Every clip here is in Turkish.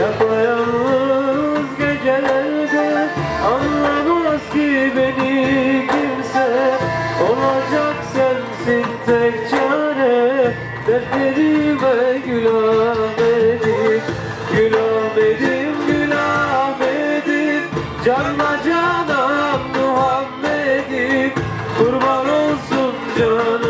Yapayalnız gecelerde Anlamaz ki beni kimse. Olacak sensin tek çare Dertlerime gül Ahmet'im Gül Ahmet'im, Gül Ahmet'im Canla canan Muhammed'im Kurban olsun canım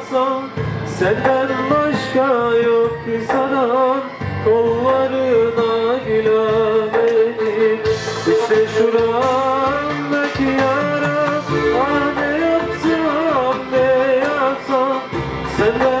baksan Senden başka yok bir saran Kollarına gülemedim İşte şuramdaki yara Ah ne yapsam ah ne yapsam. Senden